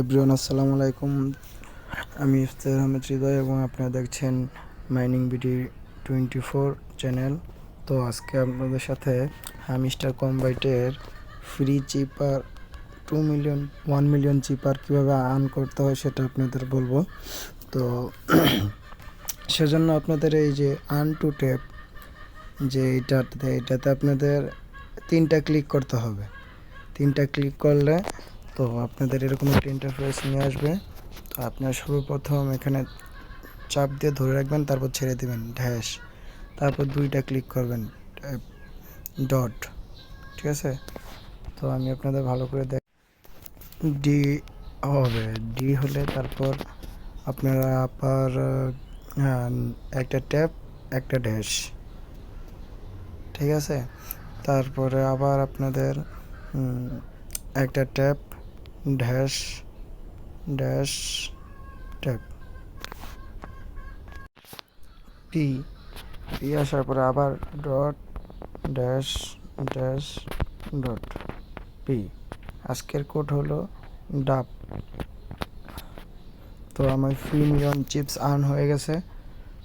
Everyone, আসসালামু আলাইকুম। আমি ইফতার আহমেদ হৃদয় এবং আপনারা দেখছেন mining BD twenty four channel তো আজকে আপনাদের সাথে hamster কম্বাইটের free cipher two million one million cipher কীভাবে আর্ন করতে হয় সেটা আপনাদের বলব। তো সেজন্য আপনাদের এই যে আর্ন টু ট্যাপ যে এইটাতে এটাতে আপনাদের তিনটা ক্লিক করতে হবে। তিনটা ক্লিক করলে তো আপনাদের এরকম একটা ইন্টারফেস নিয়ে আসবে। তো আপনার সর্বপ্রথম এখানে চাপ দিয়ে ধরে রাখবেন, তারপর ছেড়ে দিবেন ড্যাশ তারপর দুইটা ক্লিক করবেন ডট ঠিক আছে? তো আমি আপনাদের ভালো করে দেখ ডি হবে। ডি হলে তারপর আপনারা আবার একটা ট্যাপ একটা ড্যাশ ঠিক আছে? তারপরে আবার আপনাদের একটা tap dash dash, tap. P P আসার পরে আবার dot, dash dash, dot. P আজকের কোড হলো ডাব। তো আমার ফ্রি মিলিয়ন চিপস আর্ন হয়ে গেছে।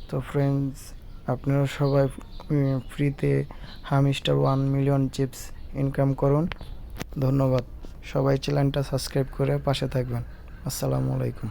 তো ফ্রেন্ডস, আপনারা সবাই ফ্রিতে hamster one million chips income করুন। ধন্যবাদ। সবাই চ্যানেলটা সাবস্ক্রাইব করে পাশে থাকবেন। আসসালামু আলাইকুম।